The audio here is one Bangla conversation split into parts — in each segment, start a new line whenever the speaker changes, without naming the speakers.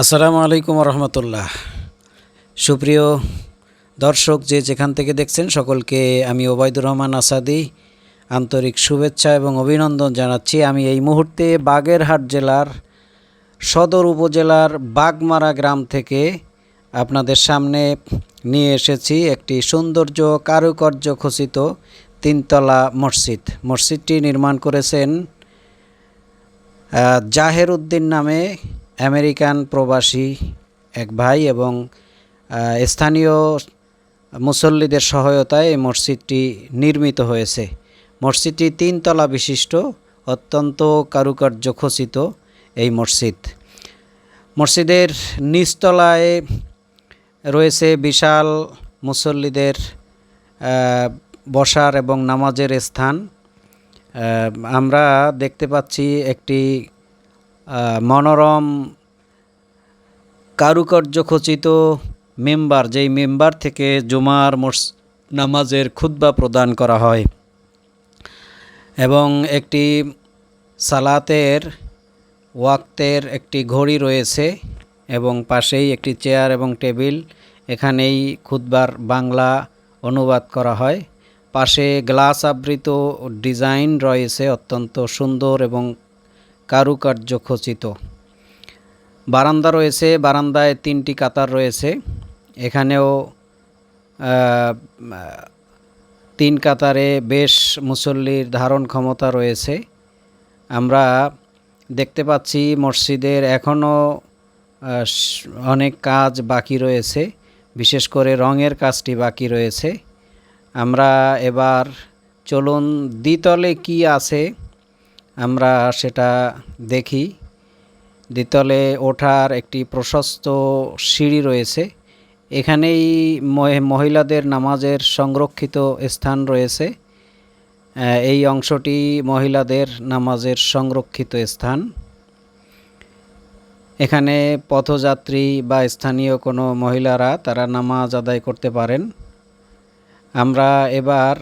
আসসালামু আলাইকুম রহমতুল্লাহ সুপ্রিয় দর্শক যে যেখান থেকে দেখছেন, সকলকে আমি ওবায়দুর রহমান আসাদি আন্তরিক শুভেচ্ছা এবং অভিনন্দন জানাচ্ছি। আমি এই মুহূর্তে বাগেরহাট জেলার সদর উপজেলার বাগমারা গ্রাম থেকে আপনাদের সামনে নিয়ে এসেছি একটি সৌন্দর্য কারুকার্য খচিত তিনতলা মসজিদ। মসজিদটি নির্মাণ করেছেন জাহের উদ্দিন নামে আমেরিকান প্রবাসী এক ভাই এবং স্থানীয় মুসল্লিদের সহায়তায় এই মসজিদটি নির্মিত হয়েছে। মসজিদটি তিনতলা বিশিষ্ট, অত্যন্ত কারুকার্য খচিত এই মসজিদ। মসজিদের নিচতলায় রয়েছে বিশাল মুসল্লিদের বসার এবং নামাজের স্থান। আমরা দেখতে পাচ্ছি একটি মনোরম কারুকার্য খচিত মেম্বার, যেই মেম্বার থেকে জুমার মস, নামাজের খুতবা প্রদান করা হয় এবং একটি সালাতের ওয়াক্তের একটি ঘড়ি রয়েছে এবং পাশেই একটি চেয়ার এবং টেবিল, এখানেই খুতবার বাংলা অনুবাদ করা হয়। পাশে গ্লাস আবৃত ডিজাইন রয়েছে, অত্যন্ত সুন্দর এবং কারুকার্য খচিত। বারান্দা রয়েছে, বারান্দায় তিনটি কাতার রয়েছে। এখানেও তিন কাতারে বেশ মুসল্লির ধারণ ক্ষমতা রয়েছে। আমরা দেখতে পাচ্ছি মসজিদের এখনও অনেক কাজ বাকি রয়েছে। বিশেষ করে রঙের কাজটি বাকি রয়েছে। আমরা এবার চলুন দ্বিতলে কি আছে, আমরা সেটা দেখি। দ্বিতলে ওঠার একটি প্রশস্ত সিঁড়ি রয়েছে। এখানেই মহি- মহিলাদের নামাজের সংরক্ষিত স্থান রয়েছে। এই অংশটি মহিলাদের নামাজের সংরক্ষিত স্থান। এখানে পথযাত্রী বা স্থানীয় কোনো মহিলারা তারা নামাজ আদায় করতে পারেন। আমরা এবার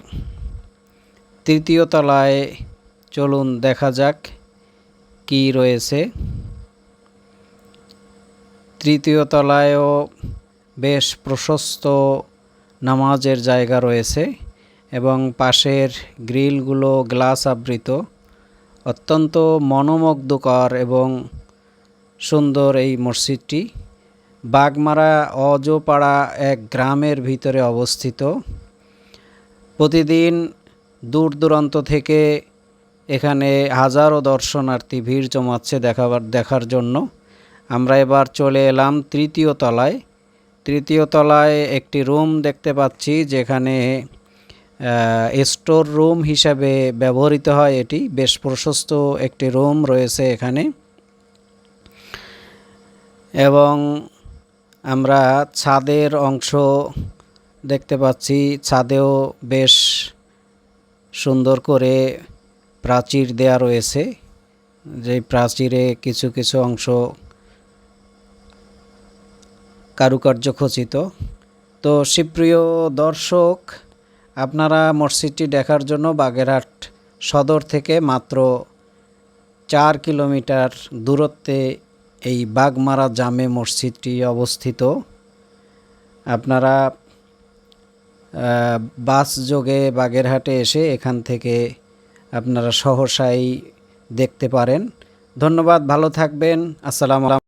তৃতীয় তলায় চলুন দেখা যাক কি রয়েছে। তৃতীয় তলায়ও বেশ প্রশস্ত নামাজের জায়গা রয়েছে এবং পাশের গ্রিলগুলো গ্লাস আবৃত। অত্যন্ত মনোমুগ্ধকর এবং সুন্দর এই মসজিদটি। বাগমারা অজপাড়া এক গ্রামের ভিতরে অবস্থিত। প্রতিদিন দূর দূরান্ত থেকে এখানে হাজারো দর্শনার্থী ভিড় জমাচ্ছে দেখাবার দেখার জন্য। আমরা এবার চলে এলাম তৃতীয় তলায়। তৃতীয় তলায় একটি রুম দেখতে পাচ্ছি যেখানে স্টোর রুম হিসাবে ব্যবহৃত হয় এটি। বেশ প্রশস্ত একটি রুম রয়েছে এখানে। এবং আমরা ছাদের অংশ দেখতে পাচ্ছি। ছাদেও বেশ সুন্দর করে প্রাচীর দেয়া রয়েছে। যে প্রাচীরে কিছু কিছু অংশ কারুকার্য খচিত। তো সুপ্রিয় দর্শক, আপনারা মসজিদটি দেখার জন্য বাগেরহাট সদর থেকে মাত্র চার কিলোমিটার দূরত্বে এই বাগমারা জামে মসজিদটি অবস্থিত। আপনারা বাস যোগে বাগেরহাটে এসে এখান থেকে আপনারা সহসাই দেখতে পারেন। ধন্যবাদ, ভালো থাকবেন। আসসালামু